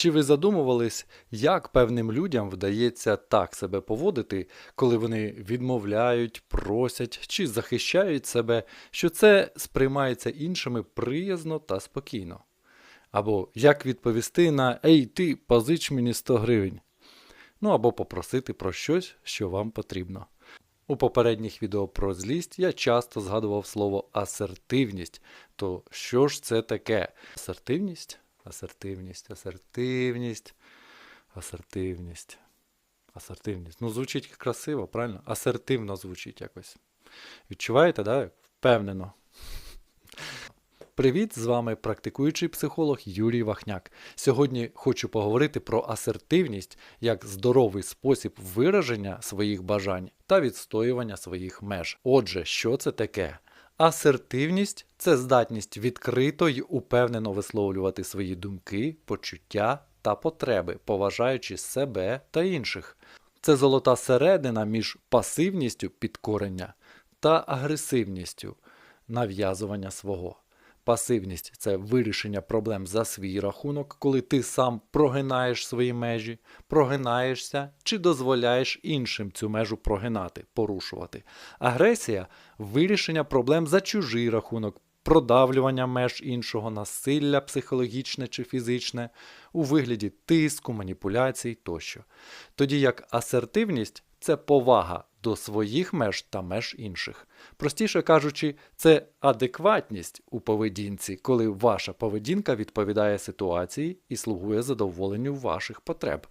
Чи ви задумувались, як певним людям вдається так себе поводити, коли вони відмовляють, просять чи захищають себе, що це сприймається іншими приязно та спокійно? Або як відповісти на Ей, ти, позич мені 100 гривень? Ну або попросити про щось, що вам потрібно. У попередніх відео про злість я часто згадував слово асертивність. То що ж це таке? Асертивність? Асертивність, асертивність, асертивність. Асертивність. Ну, звучить красиво, правильно? Асертивно звучить якось. Відчуваєте, да? Впевнено. Привіт, з вами практикуючий психолог Юрій Вахняк. Сьогодні хочу поговорити про асертивність як здоровий спосіб вираження своїх бажань та відстоювання своїх меж. Отже, що це таке? Асертивність це здатність відкрито й упевнено висловлювати свої думки, почуття та потреби, поважаючи себе та інших. Це золота середина між пасивністю підкорення та агресивністю нав'язування свого. Пасивність це вирішення проблем за свій рахунок, коли ти сам прогинаєш свої межі, прогинаєшся чи дозволяєш іншим цю межу прогинати, порушувати. Агресія вирішення проблем за чужий рахунок, продавлювання меж іншого, насилля психологічне чи фізичне, у вигляді тиску, маніпуляцій тощо. Тоді як асертивність це повага до своїх меж та меж інших. Простіше кажучи, це адекватність у поведінці, коли ваша поведінка відповідає ситуації і слугує задоволенню ваших потреб.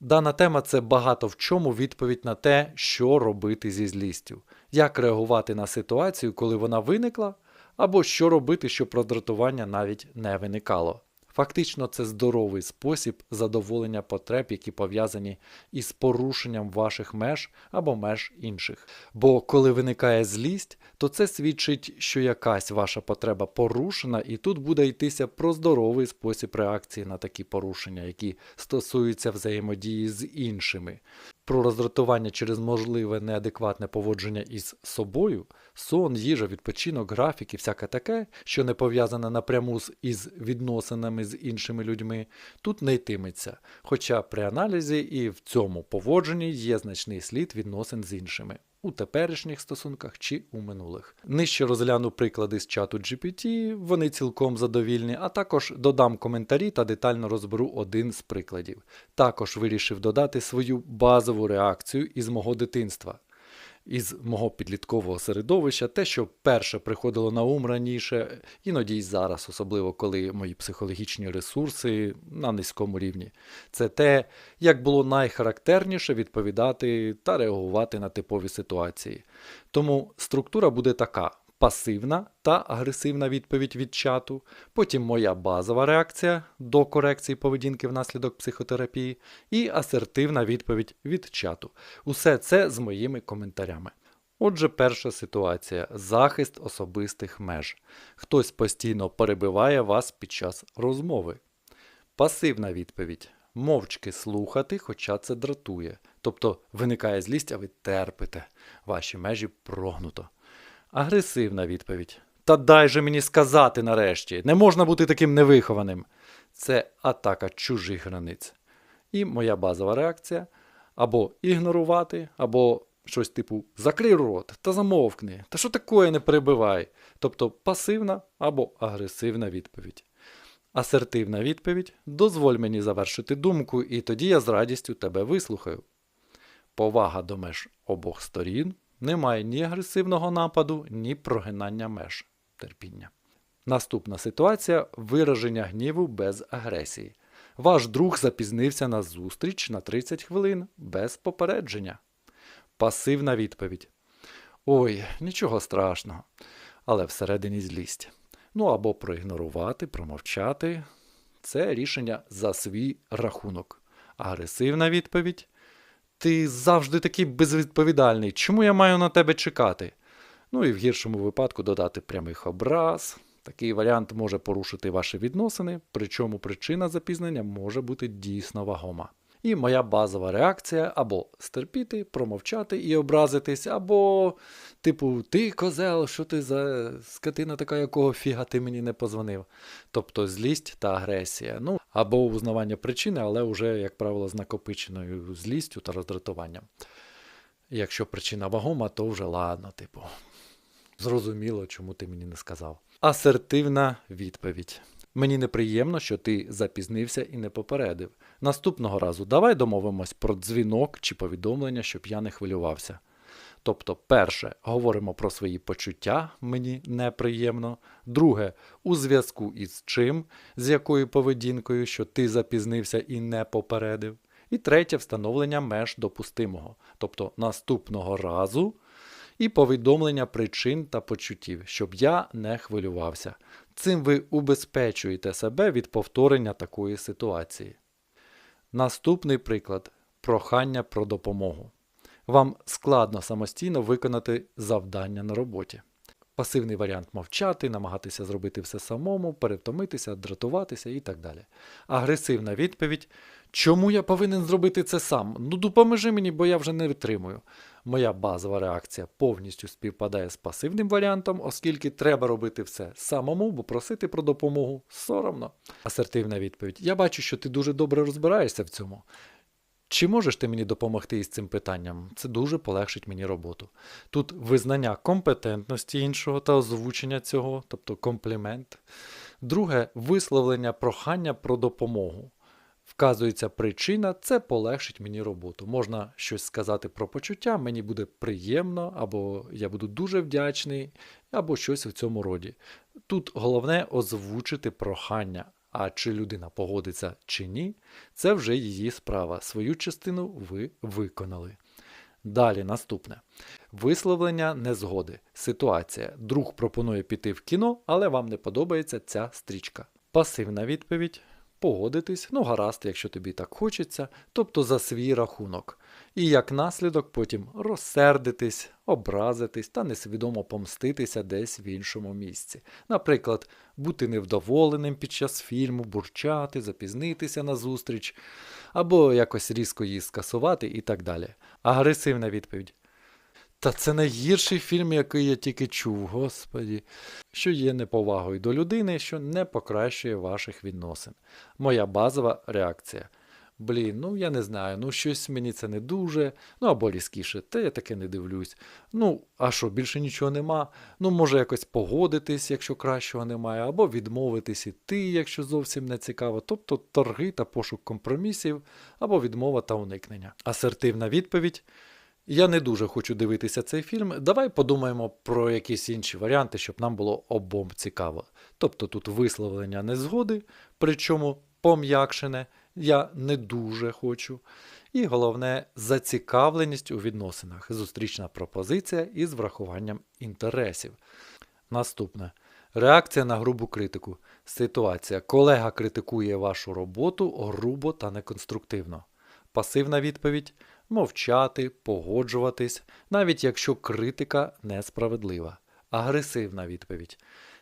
Дана тема це багато в чому відповідь на те, що робити зі злістю, як реагувати на ситуацію, коли вона виникла, або що робити, щоб роздратування навіть не виникало. Фактично, це здоровий спосіб задоволення потреб, які пов'язані із порушенням ваших меж або меж інших. Бо коли виникає злість, то це свідчить, що якась ваша потреба порушена, і тут буде йтися про здоровий спосіб реакції на такі порушення, які стосуються взаємодії з іншими. Про роздратування через можливе неадекватне поводження із собою, сон, їжа, відпочинок, графік і всяке таке, що не пов'язане напряму із відносинами з іншими людьми, тут не йтиметься. Хоча при аналізі і в цьому поводженні є значний слід відносин з іншими. У теперішніх стосунках чи у минулих. Нижче розгляну приклади з чату GPT, вони цілком задовільні, а також додам коментарі та детально розберу один з прикладів. Також вирішив додати свою базову реакцію із мого дитинства із мого підліткового середовища, те, що перше приходило на ум раніше, іноді й зараз, особливо коли мої психологічні ресурси на низькому рівні, це те, як було найхарактерніше відповідати та реагувати на типові ситуації. Тому структура буде така пасивна та агресивна відповідь від чату, потім моя базова реакція до корекції поведінки внаслідок психотерапії, і асертивна відповідь від чату. Усе це з моїми коментарями. Отже, перша ситуація захист особистих меж. Хтось постійно перебиває вас під час розмови. Пасивна відповідь. Мовчки слухати, хоча це дратує. Тобто виникає злість, а ви терпите, ваші межі прогнуто. Агресивна відповідь. Та дай же мені сказати нарешті, не можна бути таким невихованим. Це атака чужих границь. І моя базова реакція або ігнорувати, або щось типу закрий рот та замовкни, та що таке не перебивай. Тобто пасивна або агресивна відповідь. Асертивна відповідь дозволь мені завершити думку, і тоді я з радістю тебе вислухаю. Повага до меж обох сторін немає ні агресивного нападу, ні прогинання меж терпіння. Наступна ситуація вираження гніву без агресії. Ваш друг запізнився на зустріч на 30 хвилин без попередження. Пасивна відповідь. Ой, нічого страшного, але всередині злість. Ну або проігнорувати, промовчати. Це рішення за свій рахунок. Агресивна відповідь ти завжди такий безвідповідальний. Чому я маю на тебе чекати? Ну і в гіршому випадку додати прямих образ. Такий варіант може порушити ваші відносини, причому причина запізнення може бути дійсно вагома. І моя базова реакція або стерпіти, промовчати і образитись, або, типу, ти козел, що ти за скотина така, якого фіга ти мені не позвонив. Тобто злість та агресія. Ну, або узнавання причини, але вже, як правило, з накопиченою злістю та роздратуванням. Якщо причина вагома, то вже ладно, типу. Зрозуміло, чому ти мені не сказав. Асертивна відповідь. Мені неприємно, що ти запізнився і не попередив. Наступного разу давай домовимось про дзвінок чи повідомлення, щоб я не хвилювався. Тобто, перше, говоримо про свої почуття, мені неприємно. Друге, у зв'язку із чим, з якою поведінкою, що ти запізнився і не попередив. І третє встановлення меж допустимого. Тобто наступного разу і повідомлення причин та почуттів, щоб я не хвилювався. Цим ви убезпечуєте себе від повторення такої ситуації. Наступний приклад прохання про допомогу. Вам складно самостійно виконати завдання на роботі. Пасивний варіант мовчати, намагатися зробити все самому, перевтомитися, дратуватися і так далі. Агресивна відповідь: Чому я повинен зробити це сам? Ну допоможи мені, бо я вже не витримую. Моя базова реакція повністю співпадає з пасивним варіантом, оскільки треба робити все самому, бо просити про допомогу соромно. Асертивна відповідь: Я бачу, що ти дуже добре розбираєшся в цьому. Чи можеш ти мені допомогти із цим питанням? Це дуже полегшить мені роботу. Тут визнання компетентності іншого та озвучення цього, тобто комплімент. Друге висловлення прохання про допомогу. Вказується причина, це полегшить мені роботу. Можна щось сказати про почуття, мені буде приємно, або я буду дуже вдячний, або щось в цьому роді. Тут головне озвучити прохання. А чи людина погодиться чи ні, це вже її справа. Свою частину ви виконали. Далі наступне. Висловлення незгоди. Ситуація. Друг пропонує піти в кіно, але вам не подобається ця стрічка. Пасивна відповідь. Погодитись, ну гаразд, якщо тобі так хочеться, тобто за свій рахунок. І як наслідок потім розсердитись, образитись та несвідомо помститися десь в іншому місці. Наприклад, бути невдоволеним під час фільму, бурчати, запізнитися на зустріч, або якось різко її скасувати і так далі. Агресивна відповідь. Та це найгірший фільм, який я тільки чув, господі, що є неповагою до людини, що не покращує ваших відносин. Моя базова реакція. Блін, ну я не знаю, ну щось мені це не дуже, ну або різкіше, та я таке не дивлюсь. Ну, а що, більше нічого нема? Ну, може якось погодитись, якщо кращого немає, або відмовитись іти, якщо зовсім не цікаво. Тобто торги та пошук компромісів, або відмова та уникнення. Асертивна відповідь. Я не дуже хочу дивитися цей фільм. Давай подумаємо про якісь інші варіанти, щоб нам було обом цікаво. Тобто тут висловлення незгоди, причому пом'якшене, я не дуже хочу. І головне зацікавленість у відносинах, зустрічна пропозиція із врахуванням інтересів. Наступне. Реакція на грубу критику. Ситуація. Колега критикує вашу роботу грубо та неконструктивно. Пасивна відповідь мовчати, погоджуватись, навіть якщо критика несправедлива. Агресивна відповідь.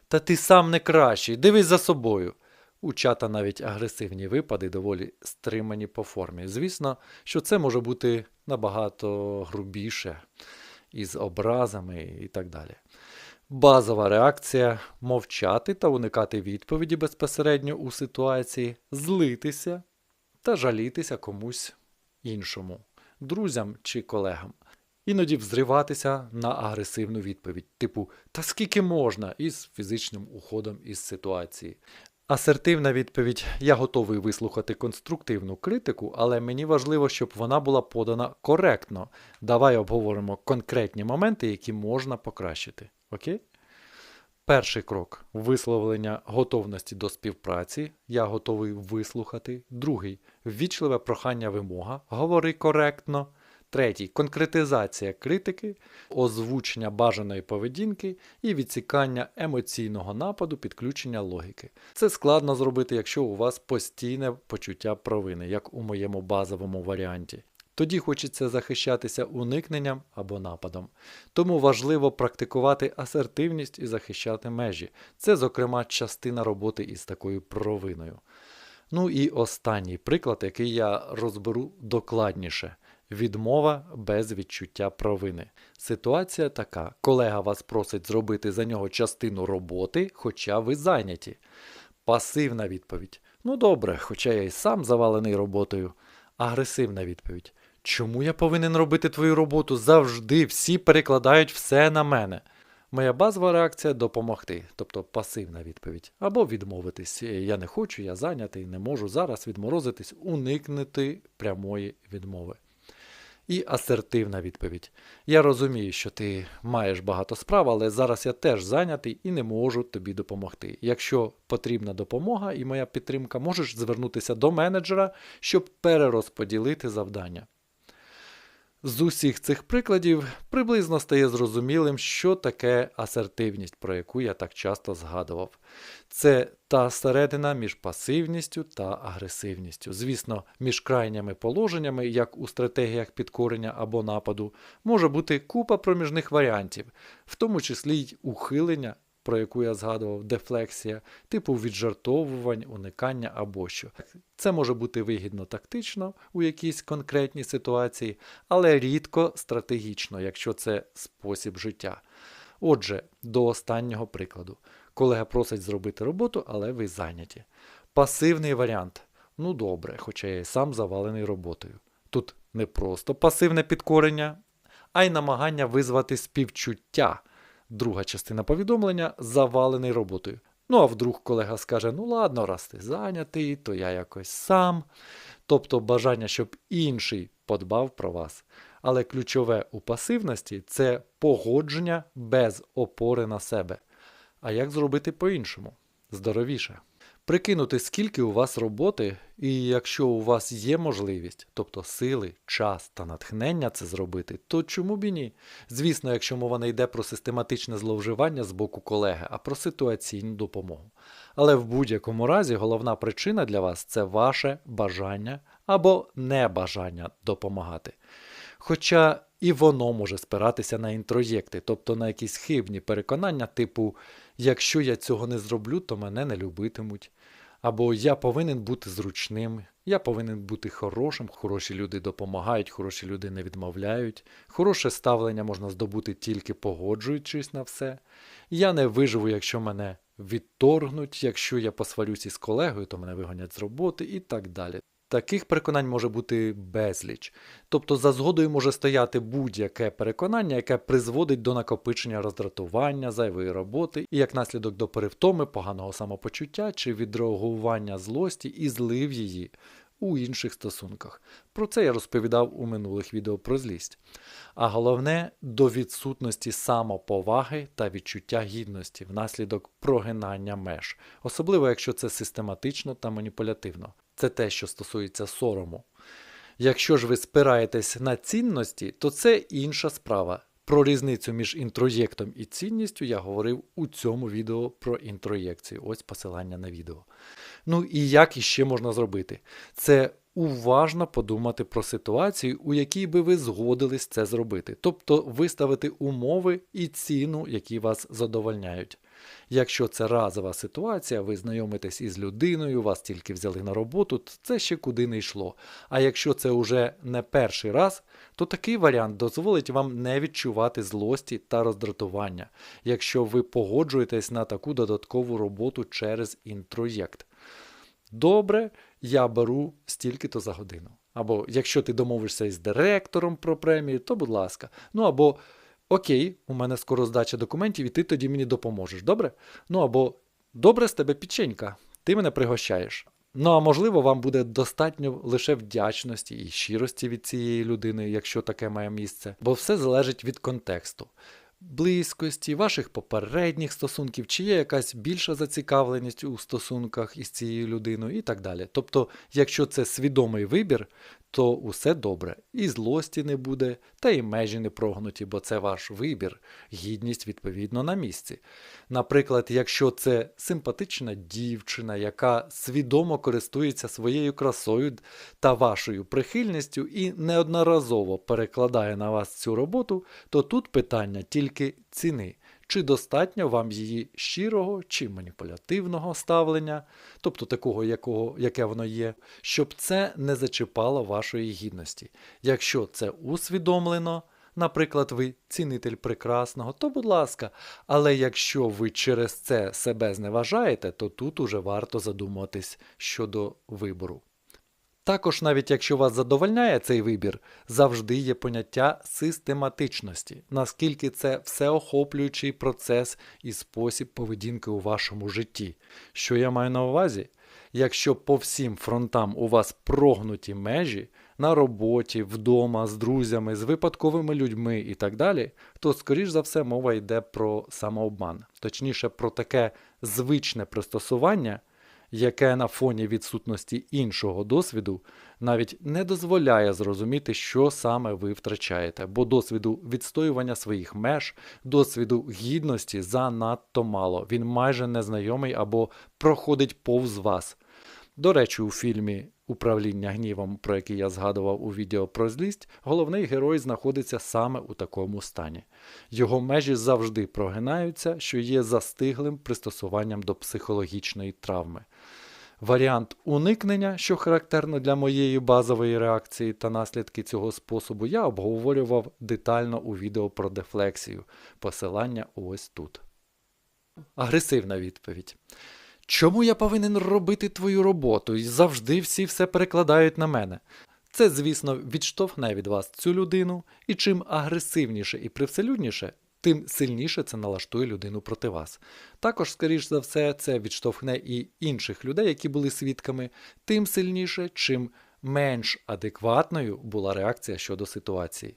Та ти сам не кращий, дивись за собою. У чата навіть агресивні випади доволі стримані по формі. Звісно, що це може бути набагато грубіше, із образами і так далі. Базова реакція мовчати та уникати відповіді безпосередньо у ситуації, злитися та жалітися комусь іншому друзям чи колегам. Іноді взриватися на агресивну відповідь, типу Та скільки можна із фізичним уходом із ситуації. Асертивна відповідь: я готовий вислухати конструктивну критику, але мені важливо, щоб вона була подана коректно. Давай обговоримо конкретні моменти, які можна покращити. Окей? Перший крок висловлення готовності до співпраці. Я готовий вислухати. Другий ввічливе прохання вимога. Говори коректно. Третій конкретизація критики, озвучення бажаної поведінки і відсікання емоційного нападу, підключення логіки. Це складно зробити, якщо у вас постійне почуття провини, як у моєму базовому варіанті. Тоді хочеться захищатися уникненням або нападом. Тому важливо практикувати асертивність і захищати межі. Це, зокрема, частина роботи із такою провиною. Ну і останній приклад, який я розберу докладніше. Відмова без відчуття провини. Ситуація така: колега вас просить зробити за нього частину роботи, хоча ви зайняті. Пасивна відповідь. Ну добре, хоча я й сам завалений роботою. Агресивна відповідь. Чому я повинен робити твою роботу? Завжди всі перекладають все на мене. Моя базова реакція допомогти, тобто пасивна відповідь. Або відмовитись. Я не хочу, я зайнятий, не можу зараз відморозитись, уникнути прямої відмови. І асертивна відповідь. Я розумію, що ти маєш багато справ, але зараз я теж зайнятий і не можу тобі допомогти. Якщо потрібна допомога і моя підтримка, можеш звернутися до менеджера, щоб перерозподілити завдання. З усіх цих прикладів приблизно стає зрозумілим, що таке асертивність, про яку я так часто згадував. Це та середина між пасивністю та агресивністю. Звісно, між крайніми положеннями, як у стратегіях підкорення або нападу, може бути купа проміжних варіантів, в тому числі й ухилення про яку я згадував, дефлексія, типу віджартовувань, уникання або що. Це може бути вигідно тактично у якійсь конкретній ситуації, але рідко стратегічно, якщо це спосіб життя. Отже, до останнього прикладу. Колега просить зробити роботу, але ви зайняті. Пасивний варіант. Ну добре, хоча я і сам завалений роботою. Тут не просто пасивне підкорення, а й намагання визвати співчуття. Друга частина повідомлення завалений роботою. Ну, а вдруг колега скаже: ну ладно, раз ти зайнятий, то я якось сам. Тобто бажання, щоб інший подбав про вас. Але ключове у пасивності це погодження без опори на себе. А як зробити по-іншому? Здоровіше прикинути, скільки у вас роботи, і якщо у вас є можливість, тобто сили, час та натхнення це зробити, то чому б і ні? Звісно, якщо мова не йде про систематичне зловживання з боку колеги, а про ситуаційну допомогу. Але в будь-якому разі головна причина для вас це ваше бажання або небажання допомагати. Хоча і воно може спиратися на інтроєкти, тобто на якісь хибні переконання, типу якщо я цього не зроблю, то мене не любитимуть. Або я повинен бути зручним, я повинен бути хорошим, хороші люди допомагають, хороші люди не відмовляють. Хороше ставлення можна здобути тільки погоджуючись на все. Я не виживу, якщо мене відторгнуть, якщо я посварюсь із колегою, то мене вигонять з роботи і так далі. Таких переконань може бути безліч. Тобто за згодою може стояти будь-яке переконання, яке призводить до накопичення роздратування, зайвої роботи і як наслідок до перевтоми, поганого самопочуття чи відреагування злості і злив її у інших стосунках. Про це я розповідав у минулих відео про злість. А головне до відсутності самоповаги та відчуття гідності внаслідок прогинання меж, особливо якщо це систематично та маніпулятивно це те, що стосується сорому. Якщо ж ви спираєтесь на цінності, то це інша справа. Про різницю між інтроєктом і цінністю я говорив у цьому відео про інтроєкцію. Ось посилання на відео. Ну і як іще можна зробити? Це уважно подумати про ситуацію, у якій би ви згодились це зробити. Тобто виставити умови і ціну, які вас задовольняють. Якщо це разова ситуація, ви знайомитесь із людиною, вас тільки взяли на роботу, це ще куди не йшло. А якщо це вже не перший раз, то такий варіант дозволить вам не відчувати злості та роздратування, якщо ви погоджуєтесь на таку додаткову роботу через інтроєкт. Добре, я беру стільки-то за годину. Або якщо ти домовишся із директором про премію, то будь ласка. Ну або Окей, у мене скоро здача документів, і ти тоді мені допоможеш, добре? Ну або добре з тебе печенька, ти мене пригощаєш. Ну а можливо, вам буде достатньо лише вдячності і щирості від цієї людини, якщо таке має місце, бо все залежить від контексту близькості, ваших попередніх стосунків, чи є якась більша зацікавленість у стосунках із цією людиною і так далі. Тобто, якщо це свідомий вибір, то усе добре, і злості не буде, та і межі не прогнуті, бо це ваш вибір, гідність відповідно на місці. Наприклад, якщо це симпатична дівчина, яка свідомо користується своєю красою та вашою прихильністю і неодноразово перекладає на вас цю роботу, то тут питання тільки ціни. Чи достатньо вам її щирого чи маніпулятивного ставлення, тобто такого, якого, яке воно є, щоб це не зачіпало вашої гідності. Якщо це усвідомлено, наприклад, ви цінитель прекрасного, то будь ласка, але якщо ви через це себе зневажаєте, то тут уже варто задумуватись щодо вибору. Також, навіть якщо вас задовольняє цей вибір, завжди є поняття систематичності, наскільки це всеохоплюючий процес і спосіб поведінки у вашому житті. Що я маю на увазі? Якщо по всім фронтам у вас прогнуті межі на роботі, вдома, з друзями, з випадковими людьми і так далі, то, скоріш за все, мова йде про самообман, точніше, про таке звичне пристосування яке на фоні відсутності іншого досвіду навіть не дозволяє зрозуміти, що саме ви втрачаєте, бо досвіду відстоювання своїх меж, досвіду гідності занадто мало. Він майже незнайомий або проходить повз вас. До речі, у фільмі Управління гнівом, про який я згадував у відео про злість, головний герой знаходиться саме у такому стані. Його межі завжди прогинаються, що є застиглим пристосуванням до психологічної травми. Варіант уникнення, що характерно для моєї базової реакції та наслідки цього способу, я обговорював детально у відео про дефлексію. Посилання ось тут. Агресивна відповідь. Чому я повинен робити твою роботу і завжди всі все перекладають на мене? Це, звісно, відштовхне від вас цю людину, і чим агресивніше і привселюдніше, тим сильніше це налаштує людину проти вас. Також, скоріш за все, це відштовхне і інших людей, які були свідками, тим сильніше, чим менш адекватною була реакція щодо ситуації.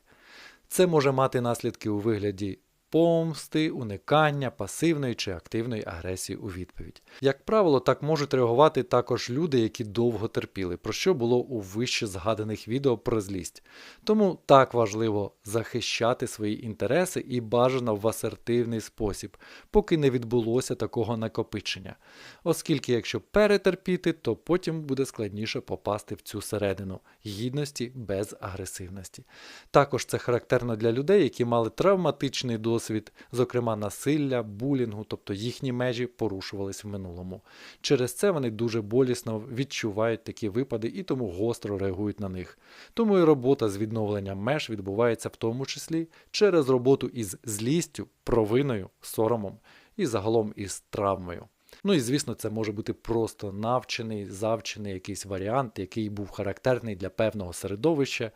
Це може мати наслідки у вигляді помсти, уникання, пасивної чи активної агресії у відповідь. Як правило, так можуть реагувати також люди, які довго терпіли, про що було у вище згаданих відео про злість. Тому так важливо захищати свої інтереси і бажано в асертивний спосіб, поки не відбулося такого накопичення. Оскільки, якщо перетерпіти, то потім буде складніше попасти в цю середину гідності без агресивності. Також це характерно для людей, які мали травматичний досвід досвід, зокрема насилля, булінгу, тобто їхні межі порушувались в минулому. Через це вони дуже болісно відчувають такі випади і тому гостро реагують на них. Тому і робота з відновленням меж відбувається в тому числі через роботу із злістю, провиною, соромом і загалом із травмою. Ну і звісно, це може бути просто навчений, завчений якийсь варіант, який був характерний для певного середовища,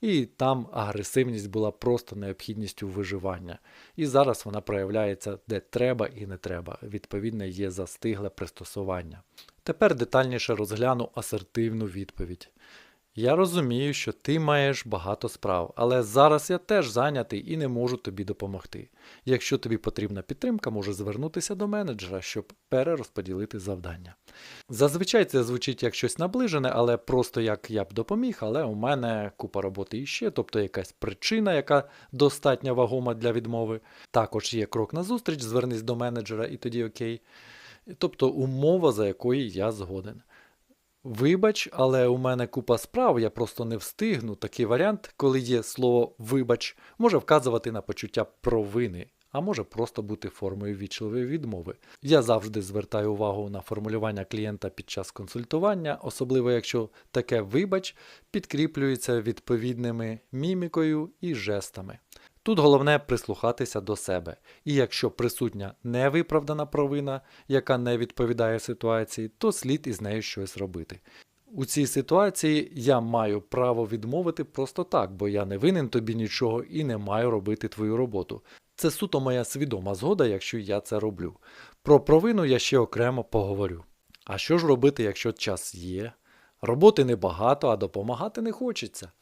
і там агресивність була просто необхідністю виживання. І зараз вона проявляється де треба і не треба. Відповідне, є застигле пристосування. Тепер детальніше розгляну асертивну відповідь. Я розумію, що ти маєш багато справ, але зараз я теж зайнятий і не можу тобі допомогти. Якщо тобі потрібна підтримка, може звернутися до менеджера, щоб перерозподілити завдання. Зазвичай це звучить як щось наближене, але просто як я б допоміг, але у мене купа роботи іще, тобто якась причина, яка достатньо вагома для відмови. Також є крок на зустріч, звернись до менеджера і тоді окей. Тобто умова, за якої я згоден. Вибач, але у мене купа справ, я просто не встигну. Такий варіант, коли є слово вибач, може вказувати на почуття провини, а може просто бути формою вічливої відмови. Я завжди звертаю увагу на формулювання клієнта під час консультування, особливо якщо таке вибач підкріплюється відповідними мімікою і жестами. Тут головне прислухатися до себе, і якщо присутня невиправдана провина, яка не відповідає ситуації, то слід із нею щось робити. У цій ситуації я маю право відмовити просто так, бо я не винен тобі нічого і не маю робити твою роботу. Це суто моя свідома згода, якщо я це роблю. Про провину я ще окремо поговорю. А що ж робити, якщо час є? Роботи небагато, а допомагати не хочеться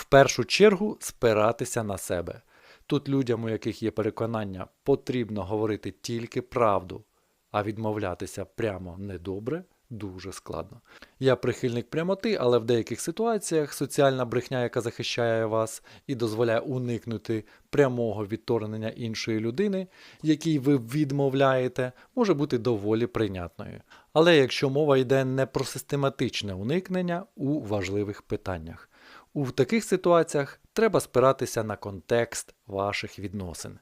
в першу чергу спиратися на себе. Тут людям, у яких є переконання, потрібно говорити тільки правду, а відмовлятися прямо недобре дуже складно. Я прихильник прямоти, але в деяких ситуаціях соціальна брехня, яка захищає вас і дозволяє уникнути прямого відторгнення іншої людини, якій ви відмовляєте, може бути доволі прийнятною. Але якщо мова йде не про систематичне уникнення у важливих питаннях. У таких ситуаціях треба спиратися на контекст ваших відносин.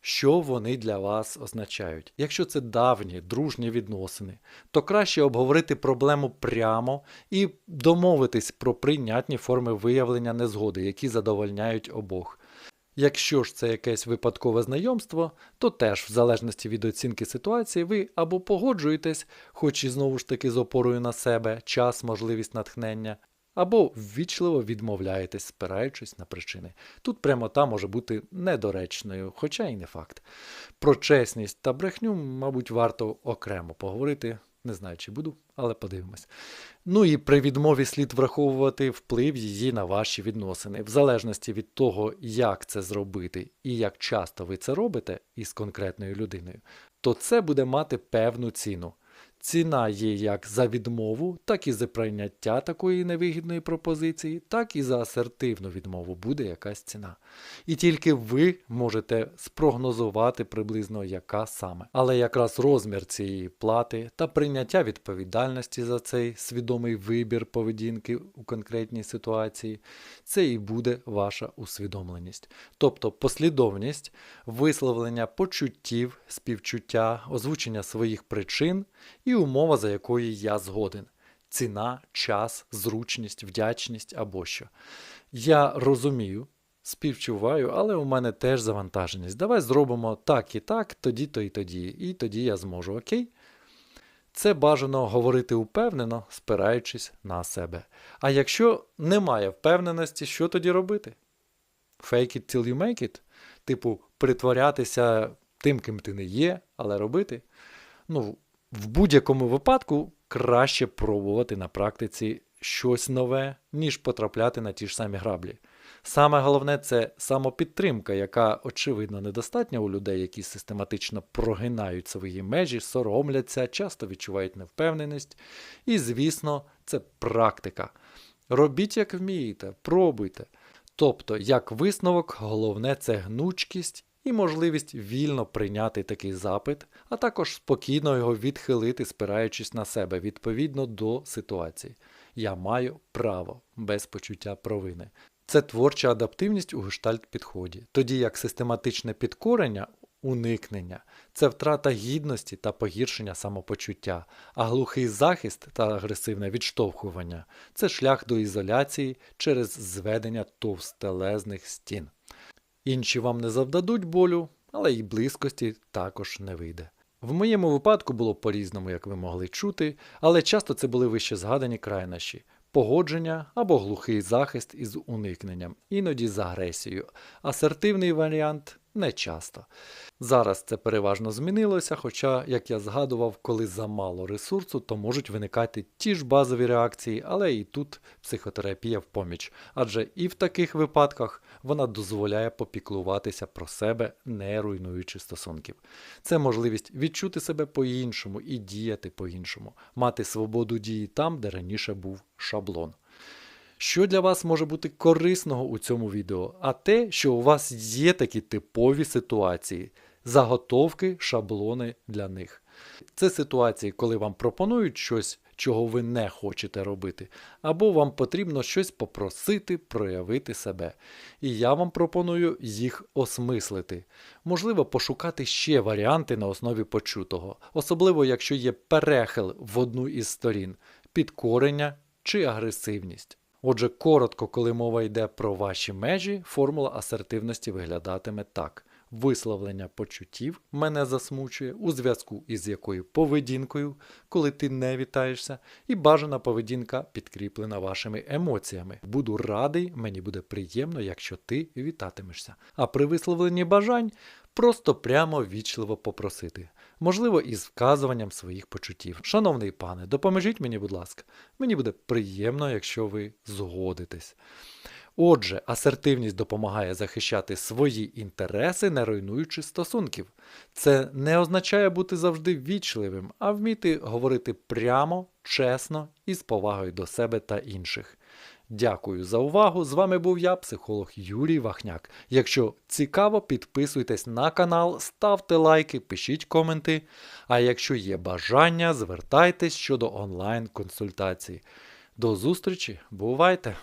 що вони для вас означають. Якщо це давні, дружні відносини, то краще обговорити проблему прямо і домовитись про прийнятні форми виявлення незгоди, які задовольняють обох. Якщо ж це якесь випадкове знайомство, то теж, в залежності від оцінки ситуації, ви або погоджуєтесь, хоч і знову ж таки з опорою на себе, час, можливість натхнення, або ввічливо відмовляєтесь, спираючись на причини. Тут прямота може бути недоречною, хоча й не факт. Про чесність та брехню, мабуть, варто окремо поговорити. Не знаю, чи буду, але подивимось. Ну і при відмові слід враховувати вплив її на ваші відносини. В залежності від того, як це зробити і як часто ви це робите із конкретною людиною, то це буде мати певну ціну. Ціна є як за відмову, так і за прийняття такої невигідної пропозиції, так і за асертивну відмову буде якась ціна. І тільки ви можете спрогнозувати приблизно яка саме. Але якраз розмір цієї плати та прийняття відповідальності за цей свідомий вибір поведінки у конкретній ситуації, це і буде ваша усвідомленість. Тобто послідовність висловлення почуттів, співчуття, озвучення своїх причин і умова, за якою я згоден. Ціна, час, зручність, вдячність або що. Я розумію, співчуваю, але у мене теж завантаженість. Давай зробимо так і так, тоді-то і тоді, і тоді я зможу, окей? Це бажано говорити упевнено, спираючись на себе. А якщо немає впевненості, що тоді робити? Fake it till you make it? Типу, притворятися тим, ким ти не є, але робити? Ну, в будь-якому випадку краще пробувати на практиці щось нове, ніж потрапляти на ті ж самі граблі. Саме головне це самопідтримка, яка очевидно недостатня у людей, які систематично прогинають свої межі, соромляться, часто відчувають невпевненість. І, звісно, це практика. Робіть, як вмієте, пробуйте. Тобто, як висновок, головне це гнучкість і можливість вільно прийняти такий запит, а також спокійно його відхилити, спираючись на себе відповідно до ситуації. Я маю право без почуття провини. Це творча адаптивність у гештальт підході, тоді як систематичне підкорення уникнення це втрата гідності та погіршення самопочуття, а глухий захист та агресивне відштовхування це шлях до ізоляції через зведення товстелезних стін. Інші вам не завдадуть болю, але й близькості також не вийде. В моєму випадку було по-різному, як ви могли чути, але часто це були вище згадані крайнощі погодження або глухий захист із уникненням, іноді з агресією. Асертивний варіант не часто. Зараз це переважно змінилося, хоча, як я згадував, коли замало ресурсу, то можуть виникати ті ж базові реакції, але і тут психотерапія в поміч. Адже і в таких випадках вона дозволяє попіклуватися про себе, не руйнуючи стосунків. Це можливість відчути себе по-іншому і діяти по-іншому, мати свободу дії там, де раніше був шаблон. Що для вас може бути корисного у цьому відео? А те, що у вас є такі типові ситуації, заготовки, шаблони для них. Це ситуації, коли вам пропонують щось, чого ви не хочете робити, або вам потрібно щось попросити, проявити себе. І я вам пропоную їх осмислити. Можливо, пошукати ще варіанти на основі почутого, особливо якщо є перехил в одну із сторін, підкорення чи агресивність. Отже, коротко, коли мова йде про ваші межі, формула асертивності виглядатиме так. Висловлення почуттів мене засмучує, у зв'язку із якою поведінкою, коли ти не вітаєшся, і бажана поведінка підкріплена вашими емоціями. Буду радий, мені буде приємно, якщо ти вітатимешся. А при висловленні бажань просто прямо вічливо попросити можливо, із вказуванням своїх почуттів. Шановний пане, допоможіть мені, будь ласка, мені буде приємно, якщо ви згодитесь. Отже, асертивність допомагає захищати свої інтереси, не руйнуючи стосунків. Це не означає бути завжди вічливим, а вміти говорити прямо, чесно і з повагою до себе та інших. Дякую за увагу. З вами був я, психолог Юрій Вахняк. Якщо цікаво, підписуйтесь на канал, ставте лайки, пишіть коменти. А якщо є бажання, звертайтесь щодо онлайн-консультацій. До зустрічі, бувайте!